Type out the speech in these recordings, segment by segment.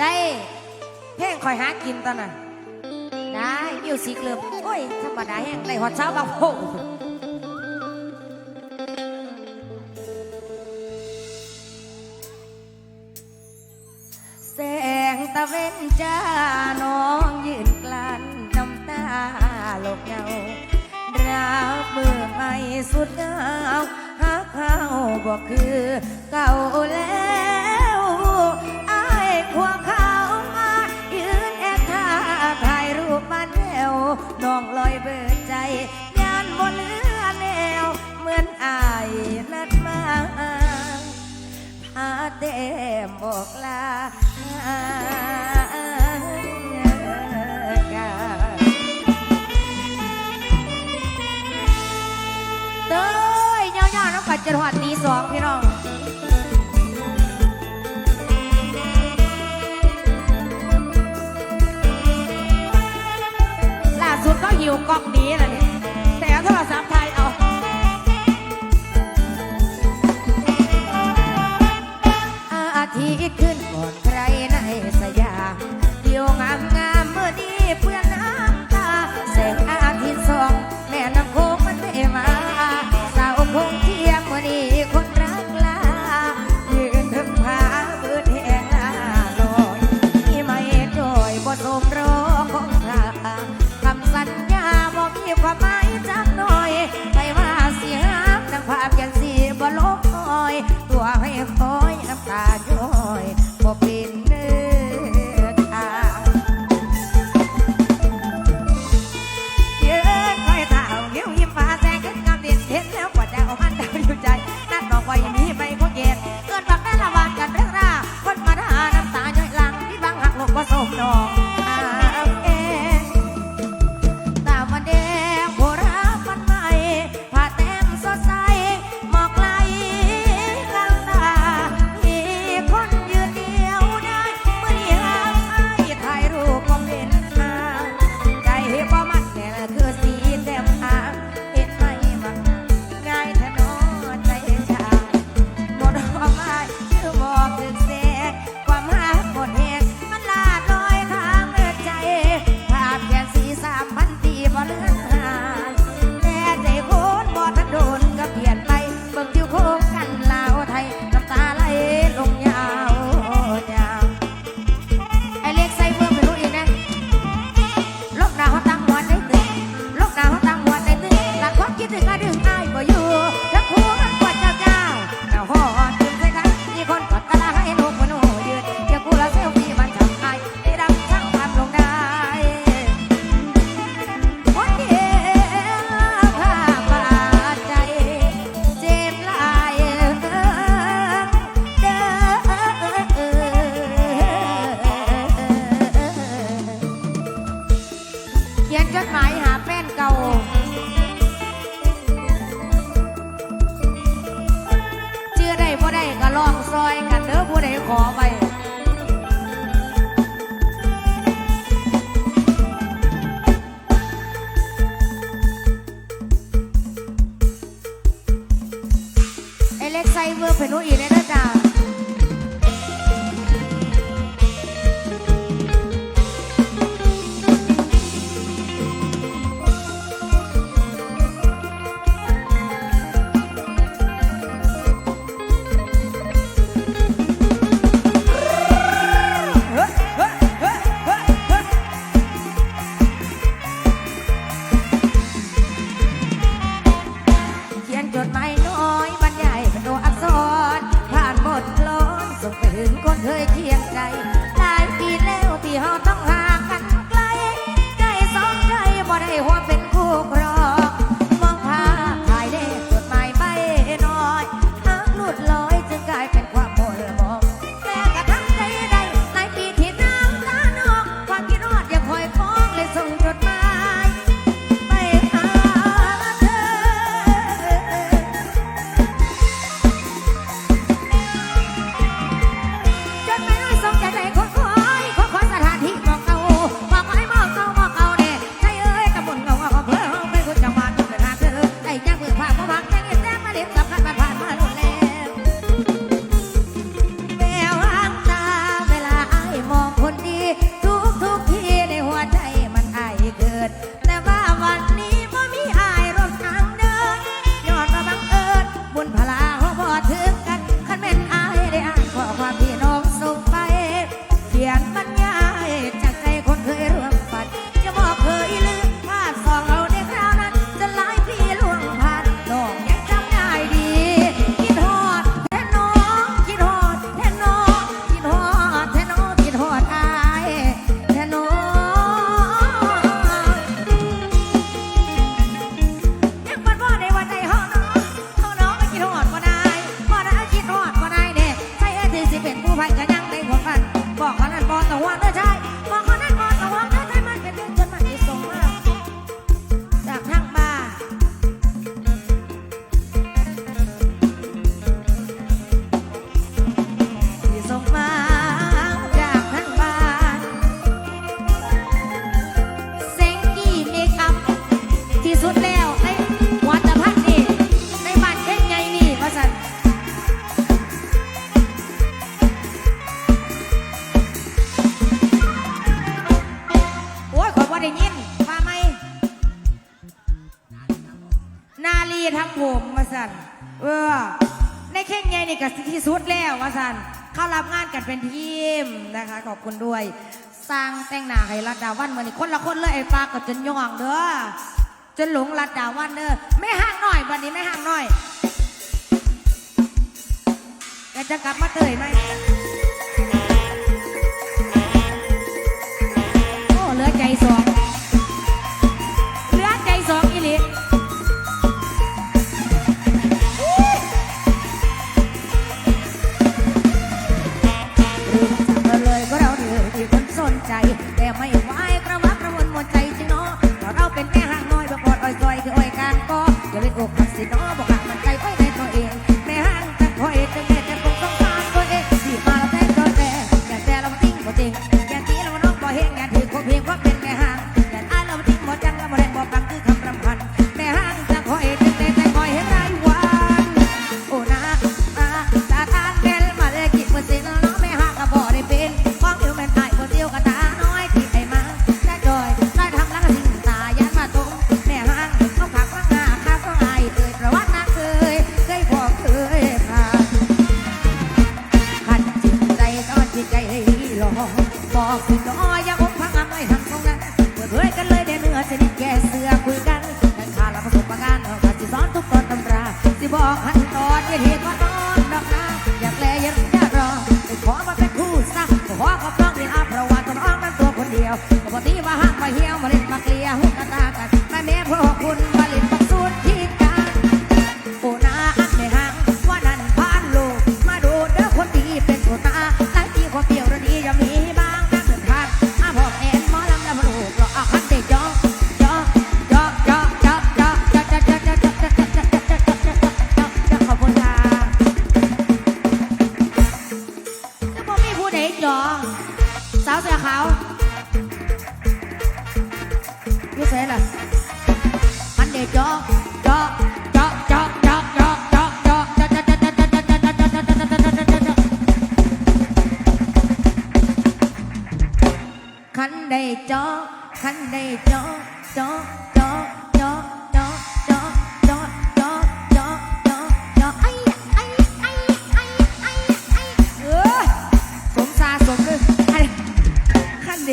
ได้เพลงคอยหากินตอนน่ะได้มิวสิกเลิมโอ้ยธรรมดาแห้งในหอดเช้าบางโพ บ่คือเก่าแล้วอายควงเขามายืนแอบท่าถ่ายรูปมานแล้วน้องลอยเบิดใจยานบนเรือแนว เหมือนอายนัดมาพาเต็มบอกลาเอ้ยยาวๆน้องกันหวัด สองพี่น้องล่าสุดก็หิวกองนี้แหละนี่แต่เอาโรศัพไทยเอาอาทิตย์ขึ้นก่อนใครในสยามเดี่ยวงามงามเมื่อดีเพื่อนนะ บอกกันนั่นบอลตะว่าเด้อจ้า นาลีทำผมมาสันเออ ในเข่งใหญ่นี่ก็ที่สุดแล้วว่าสันเข้ารับงานกันเป็นทีมนะคะ ขอบคุณด้วย สร้างแต่งหน้าให้รัดดาวันเหมือนีคนละคนเลยไอ้ปากกัจนย่องเด้อจนหลงรัดดาวันเด้อไม่ห่างหน่อยวันนี้ไม่ห่างหน่อยแกจะกลับมาเตยไหมโอ้เลือใจสอง I.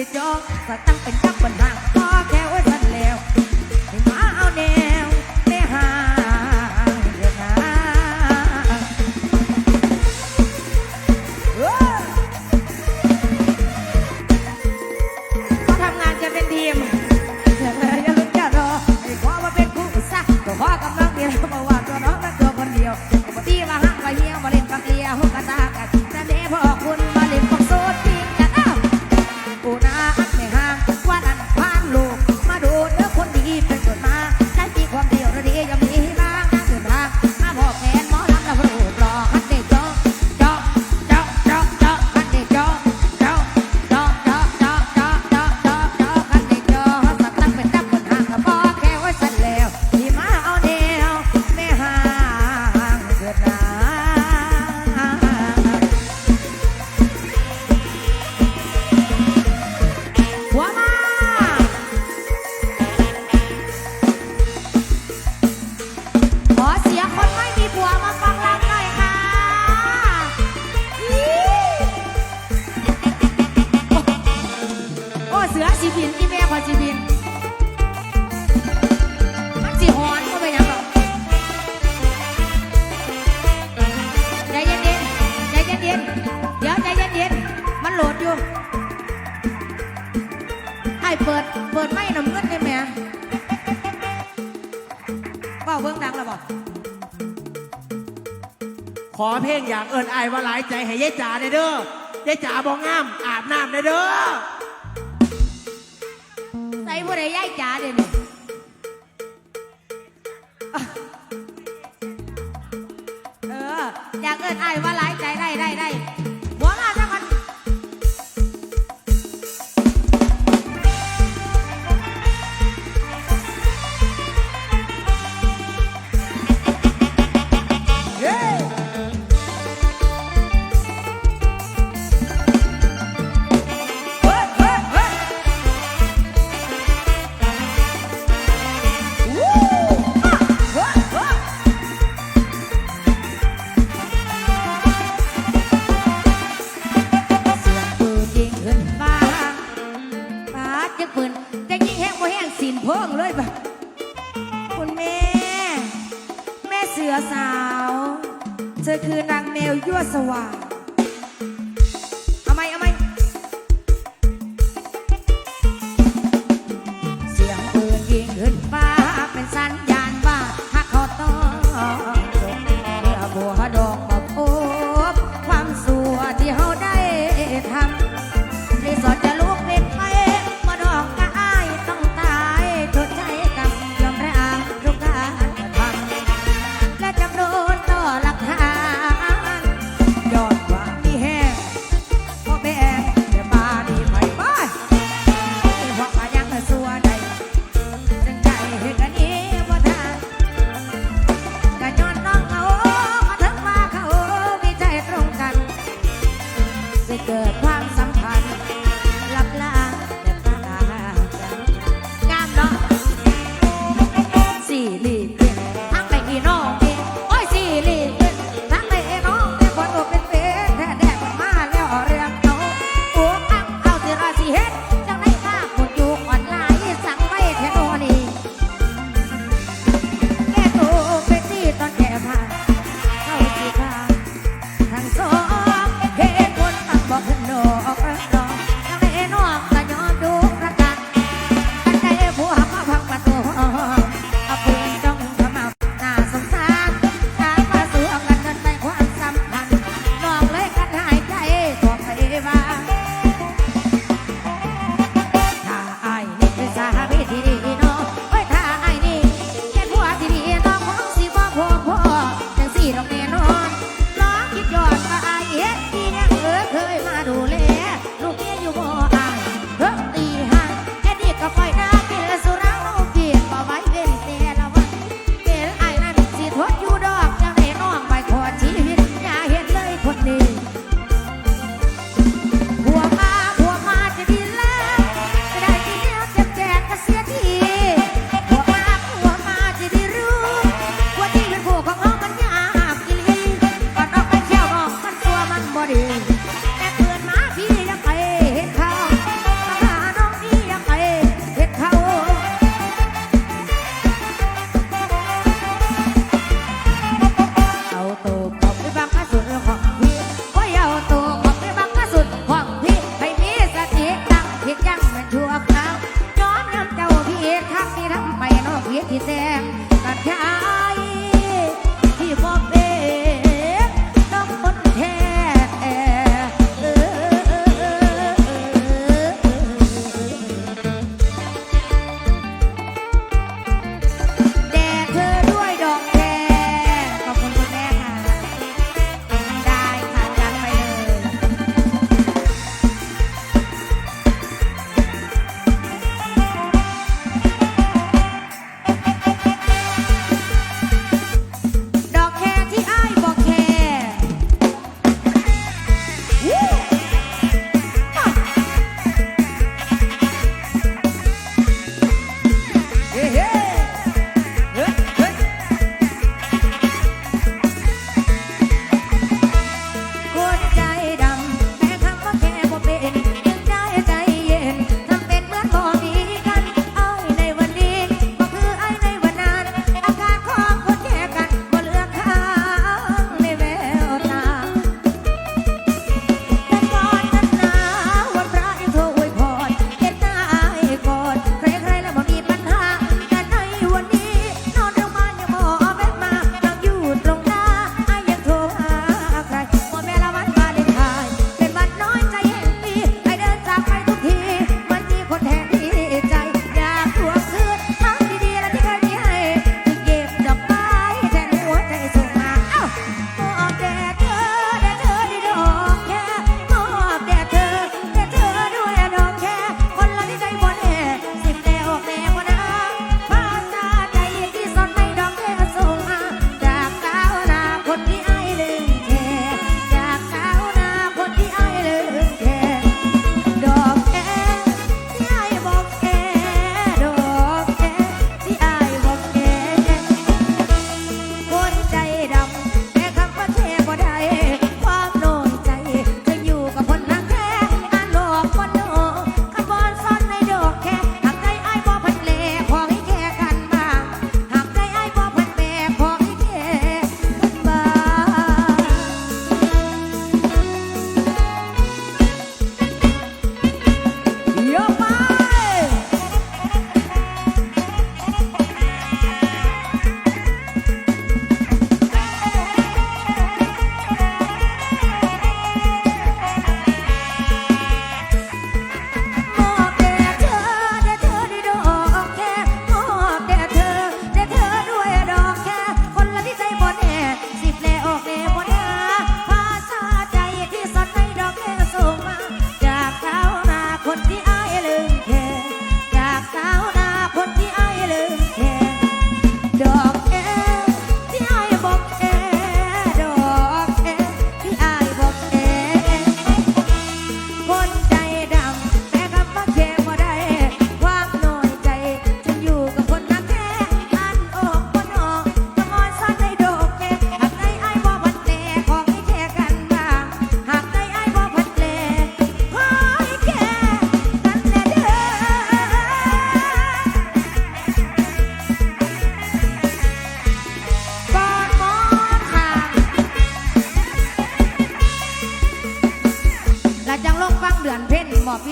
ได้จองสตั้งเป็นจักบนหางก็แค่ บินอีแม่พอจีพิน มันจีฮอนก็ไปยังหรอกใจเย็นเย็นใจเย็นเย็นเดี๋ยวใจเย็นเย็นมันโหลดอยู่ให้เปิด เปิดไม่น้ำเงินได้ไหมก็เบื้องดังแล้วบอกขอเพลงอยางเอิญายว่าหลายใจให้ยายจ๋าได้เด้อยายจ๋าบองงามอาบน้ำได้เด้อ ใดย่ายจ๋าเดี๋ยวนี้เอออยากเอิ้นอายว่าหลายใจได้ได้ได้ สาว เธอคือนางแมวยั่วสว่าง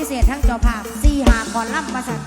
พิเศษทั้งเจ้าภาพสี่หาก่อนล่ำมาสั่น